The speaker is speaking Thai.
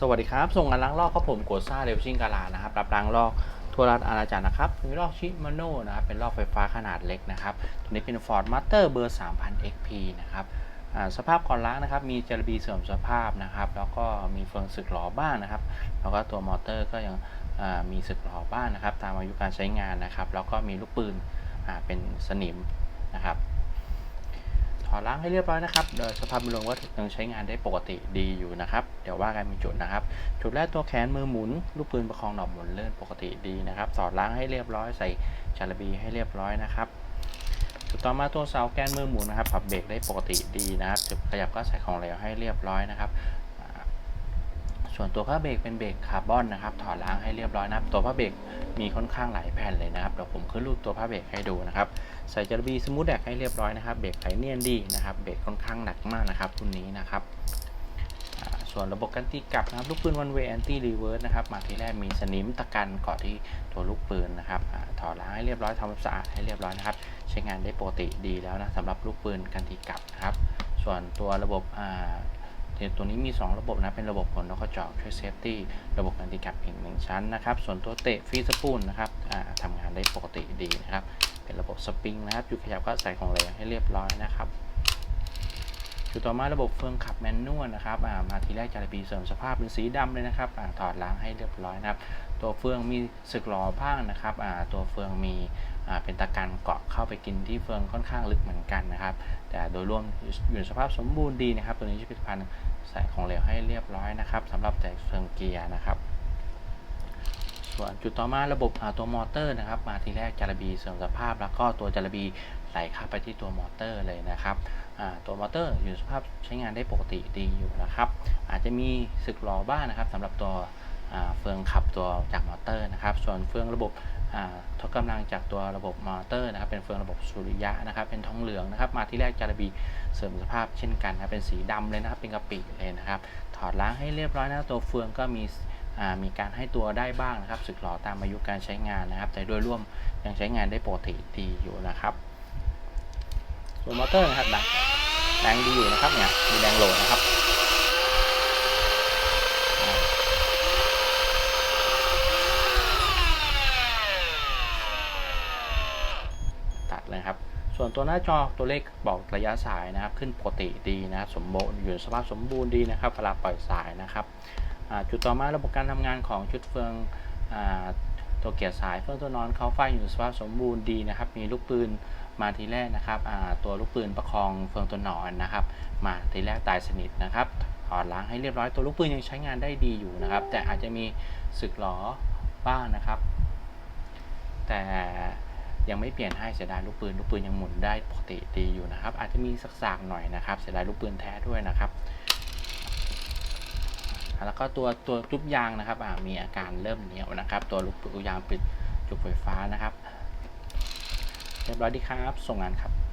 สวัสดีครับ ส่งงานล้างลอกครับผมโกซ่าเรลชิงกาลานะครับรับล้างลอกทั่วรัฐอาณาจักรนะครับมีลอกชิมาโน่นะครับ เป็นลอกไฟฟ้าขนาดเล็กนะครับ ตัวนี้เป็น Ford Master เบอร์ 3000 XP นะครับสภาพก่อนล้างนะครับ มีจารบีเสื่อมสภาพนะครับ แล้วก็มีเฟืองสึกหลอบ้างนะครับ แล้วก็ตัวมอเตอร์ก็ยังมีสึกหลอบ้างนะครับ ตามอายุการใช้งานนะครับ แล้วก็มีลูกปืนเป็นสนิมนะครับ ถอดล้างให้เรียบร้อยนะครับโดยสภาพรวมว่ายังใช้งานได้ปกติดีอยู่นะครับ เดี๋ยวว่ากันมีจุดนะครับ จุดแรกตัวแขนมือหมุน ลูกปืนประคองหนอบหมุนเลื่อนปกติดีนะครับถอดล้างให้เรียบร้อยใส่จารบีให้เรียบร้อยนะครับจุดต่อมาตัวเสาแกนมือหมุนนะครับปรับเบรกได้ปกติดีนะครับจุดขยับก็ใส่ของเหลวให้เรียบร้อยนะครับ ส่วนตัวผ้าเบรกเป็นเบรกคาร์บอนนะครับถอดล้างให้เรียบร้อยนะครับตัวผ้าเบรกมีค่อนข้างหลายแผ่นเลยนะครับเดี๋ยวผมขึ้นรูปตัวผ้าเบรกให้ดูนะครับใส่จารบีสมูทแดกให้เรียบร้อยนะครับเบรกไหลเนียนดีนะครับเบรกค่อนข้างหนักมากนะครับรุ่นนี้นะครับส่วนระบบการตีกลับนะครับลูกปืน one way anti reverse นะครับมาที่แรกมีสนิมตะกันเกาะที่ตัวลูกปืนนะครับถอดล้างให้เรียบร้อยทำความสะอาดให้เรียบร้อยนะครับใช้งานได้ปกติดีแล้วนะสำหรับลูกปืนการตีกลับนะครับส่วนตัวระบบ เทนตัวนี้มี 2 ระบบนะ เป็นระบบผลนกกระจอกช่วยเซฟตี้ระบบการตีกลับอีกหนึ่งชั้นนะครับ ส่วนตัวเตะฟรีสปูนนะครับทำงานได้ปกติดีนะครับ เป็นระบบสปริงนะครับอยู่ขยับก็ใส่ของเหลวให้เรียบร้อยนะครับ จุดต่อมาระบบเฟืองขับแมนนวลนะครับอ่ามาทีแรกจารปีเสริมสภาพเป็นสีดำเลยนะครับอาถอดล้างให้เรียบร้อยนะครับ ตัวเฟืองมีสึกหลอบ้างนะครับอ่าตัวเฟืองมีอ่าเป็นตะกันเกาะเข้าไปกินที่เฟืองค่อนข้างลึกเหมือนกันนะครับ แต่โดยรวมอยู่ในสภาพสมบูรณ์ดีนะครับ ตัวนี้จะเป็นพันธ์ใส่ของเหลวให้เรียบร้อยนะครับสำหรับแต่เฟืองเกียร์นะครับ ส่วนจุดต่อมาระบบตัวมอเตอร์นะครับ มาทีแรกจารบีเสื่อมสภาพ แล้วก็ตัวจารบีไหลเข้าไปที่ตัวมอเตอร์เลยนะครับตัวมอเตอร์อยู่สภาพใช้งานได้ปกติดีอยู่นะครับ อาจจะมีสึกหลอบ้างนะครับสำหรับตัวเฟืองขับตัวจากมอเตอร์นะครับ ส่วนเฟืองระบบอ่าทดกำลังจากตัวระบบมอเตอร์นะครับ เป็นเฟืองระบบสุริยะนะครับ เป็นทองเหลืองนะครับ มาที่แรกจารบีเสื่อมสภาพเช่นกันนะเป็นสีดำเลยนะครับ เป็นกะปิเลยนะครับ ถอดล้างให้เรียบร้อยนะตัวเฟืองก็มี มีการให้ตัวได้บ้างนะครับสึกหลอตามอายุการใช้งานนะครับ แต่โดยรวมยังใช้งานได้ปกติดีอยู่นะครับส่วนมอเตอร์นะครับแรงแรงดีอยู่นะครับเนี่ยมีแรงโหลดนะครับตัดเลยครับ ส่วนตัวหน้าจอตัวเลขบอกระยะสายนะครับ ขึ้นปกติดีนะครับ สมบูรณ์อยู่สภาพสมบูรณ์ดีนะครับเวลาปล่อยสายนะครับ จุดต่อมาระบบการทำงานของชุดเฟืองอตัวเกียร์สายเฟืองตัวนอนเขาไฟอยู่ในสภาพสมบูรณ์ดีนะครับ มีลูกปืนมาทีแรกนะครับตัวลูกปืนประคองเฟืองตัวนอนนะครับ มาทีแรกตายสนิทนะครับถอดล้างให้เรียบร้อยตัวลูกปืนยังใช้งานได้ดีอยู่นะครับ แต่อาจจะมีสึกหลอบ้างนะครับ แต่ยังไม่เปลี่ยนให้เสียดายลูกปืนลูกปืนยังหมุนได้ปกติดีอยู่นะครับ อาจจะมีสักสากๆหน่อยนะครับ เสียดายลูกปืนแท้ด้วยนะครับ แล้วก็ตัวตัวจุ๊บยางนะครับมีอาการเริ่มเหนียวนะครับ ตัวลูกยางปิดจุกไฟฟ้านะครับ เรียบร้อยดีครับ ส่งงานครับ